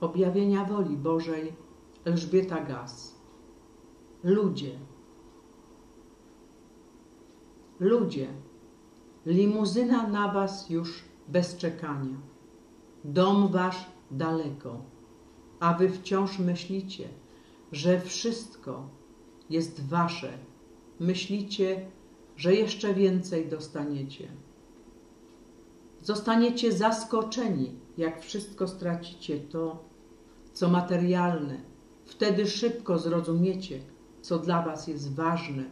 objawienia woli Bożej Elżbieta Gaz. Ludzie. Ludzie. Limuzyna na was już bez czekania. Dom wasz daleko, a wy wciąż myślicie, że wszystko jest wasze. Myślicie, że jeszcze więcej dostaniecie. Zostaniecie zaskoczeni, jak wszystko stracicie to, co materialne. Wtedy szybko zrozumiecie, co dla Was jest ważne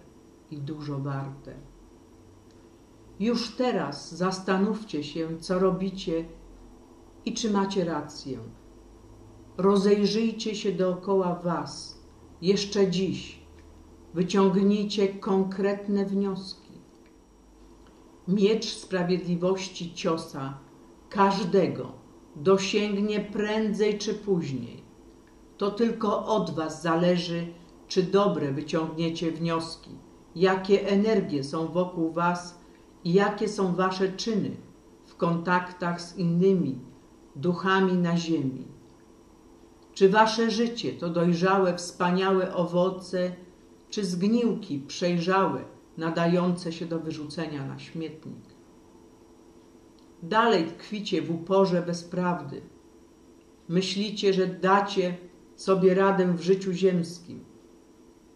i dużo warte. Już teraz zastanówcie się, co robicie i czy macie rację. Rozejrzyjcie się dookoła Was jeszcze dziś. Wyciągnijcie konkretne wnioski. Miecz sprawiedliwości ciosa każdego dosięgnie prędzej czy później. To tylko od Was zależy, czy dobre wyciągniecie wnioski, jakie energie są wokół Was i jakie są Wasze czyny w kontaktach z innymi duchami na ziemi. Czy Wasze życie to dojrzałe, wspaniałe owoce, czy zgniłki przejrzałe, nadające się do wyrzucenia na śmietnik? Dalej tkwicie w uporze bez prawdy. Myślicie, że dacie sobie radę w życiu ziemskim,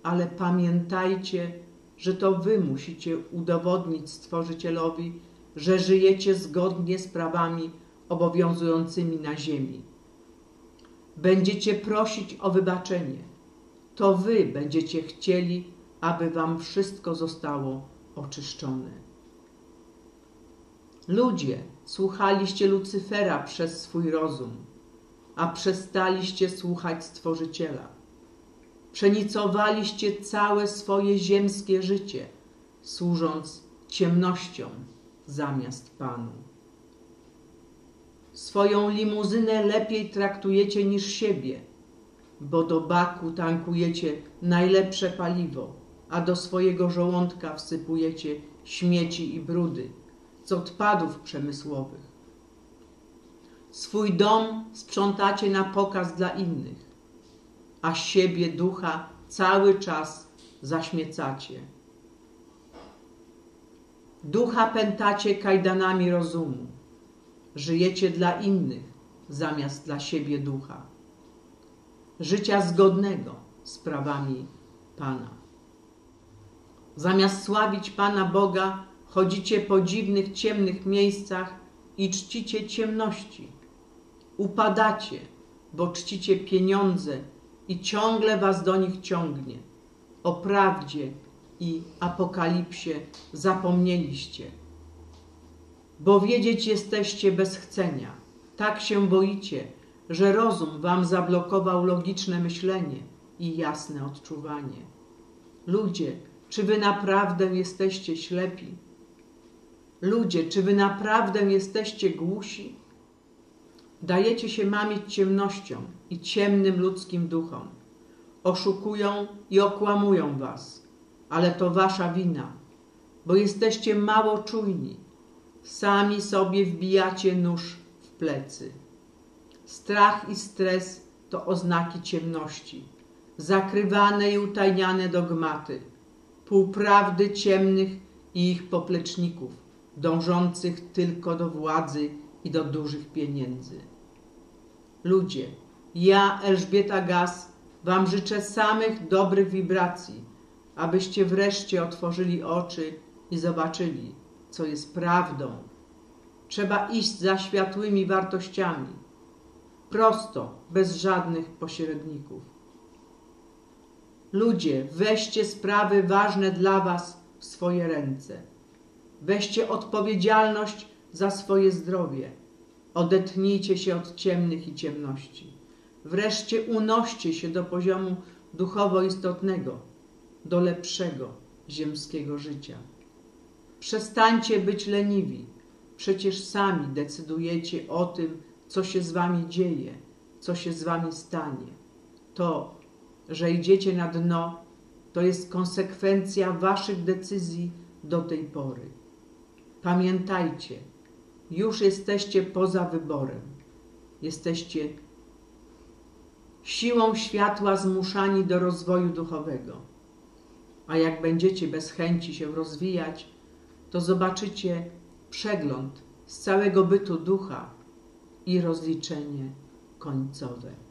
ale pamiętajcie, że to wy musicie udowodnić Stworzycielowi, że żyjecie zgodnie z prawami obowiązującymi na ziemi. Będziecie prosić o wybaczenie. To wy będziecie chcieli, aby wam wszystko zostało oczyszczone. Ludzie, słuchaliście Lucyfera przez swój rozum, a przestaliście słuchać Stworzyciela. Przenicowaliście całe swoje ziemskie życie, służąc ciemnością zamiast Panu. Swoją limuzynę lepiej traktujecie niż siebie, bo do baku tankujecie najlepsze paliwo, a do swojego żołądka wsypujecie śmieci i brudy z odpadów przemysłowych. Swój dom sprzątacie na pokaz dla innych, a siebie, ducha cały czas zaśmiecacie. Ducha pętacie kajdanami rozumu. Żyjecie dla innych zamiast dla siebie ducha. Życia zgodnego z prawami Pana. Zamiast sławić Pana Boga, chodzicie po dziwnych, ciemnych miejscach i czcicie ciemności. Upadacie, bo czcicie pieniądze i ciągle was do nich ciągnie. O prawdzie i apokalipsie zapomnieliście. Bo wiedzieć jesteście bez chcenia. Tak się boicie, że rozum wam zablokował logiczne myślenie i jasne odczuwanie. Ludzie, czy wy naprawdę jesteście ślepi? Ludzie, czy wy naprawdę jesteście głusi? Dajecie się mamić ciemnością i ciemnym ludzkim duchom. Oszukują i okłamują was, ale to wasza wina, bo jesteście mało czujni. Sami sobie wbijacie nóż w plecy. Strach i stres to oznaki ciemności, zakrywane i utajniane dogmaty, półprawdy ciemnych i ich popleczników, dążących tylko do władzy i do dużych pieniędzy. Ludzie, ja, Elżbieta Gaz, Wam życzę samych dobrych wibracji, abyście wreszcie otworzyli oczy i zobaczyli, co jest prawdą. Trzeba iść za światłymi wartościami, prosto, bez żadnych pośredników. Ludzie, weźcie sprawy ważne dla Was w swoje ręce. Weźcie odpowiedzialność za swoje zdrowie. Odetnijcie się od ciemnych i ciemności. Wreszcie unoście się do poziomu duchowo istotnego, do lepszego ziemskiego życia. Przestańcie być leniwi. Przecież sami decydujecie o tym, co się z wami dzieje, co się z wami stanie. To, że idziecie na dno, to jest konsekwencja waszych decyzji do tej pory. Pamiętajcie, już jesteście poza wyborem. Jesteście siłą światła zmuszani do rozwoju duchowego. A jak będziecie bez chęci się rozwijać, to zobaczycie przegląd z całego bytu ducha i rozliczenie końcowe.